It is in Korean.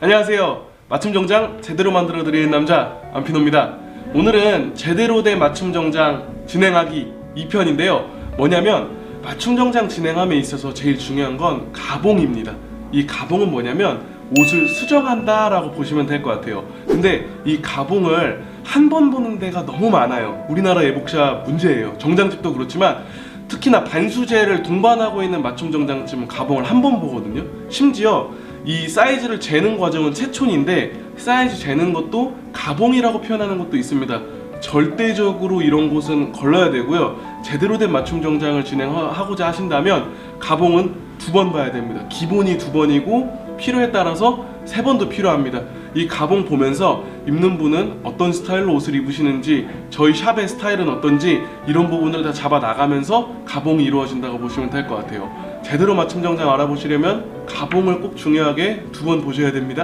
안녕하세요. 맞춤 정장 제대로 만들어 드리는 남자 안피노입니다. 오늘은 제대로 된 맞춤 정장 진행하기 2편인데요. 뭐냐면 맞춤 정장 진행함에 있어서 제일 중요한 건 가봉입니다. 이 가봉은 뭐냐면 옷을 수정한다 라고 보시면 될 것 같아요. 근데 이 가봉을 한 번 보는 데가 너무 많아요. 우리나라 예복샵 문제예요. 정장집도 그렇지만 특히나 반수제를 동반하고 있는 맞춤 정장집은 가봉을 한 번 보거든요. 심지어 이 사이즈를 재는 과정은 채촌인데 사이즈 재는 것도 가봉이라고 표현하는 것도 있습니다. 절대적으로 이런 곳은 걸러야 되고요. 제대로 된 맞춤 정장을 진행하고자 하신다면 가봉은 두 번 봐야 됩니다. 기본이 두 번이고 필요에 따라서 세 번도 필요합니다. 이 가봉 보면서 입는 분은 어떤 스타일로 옷을 입으시는지 저희 샵의 스타일은 어떤지 이런 부분을 다 잡아 나가면서 가봉이 이루어진다고 보시면 될 것 같아요. 제대로 맞춤 정장 알아보시려면 가봉을 꼭 중요하게 두 번 보셔야 됩니다.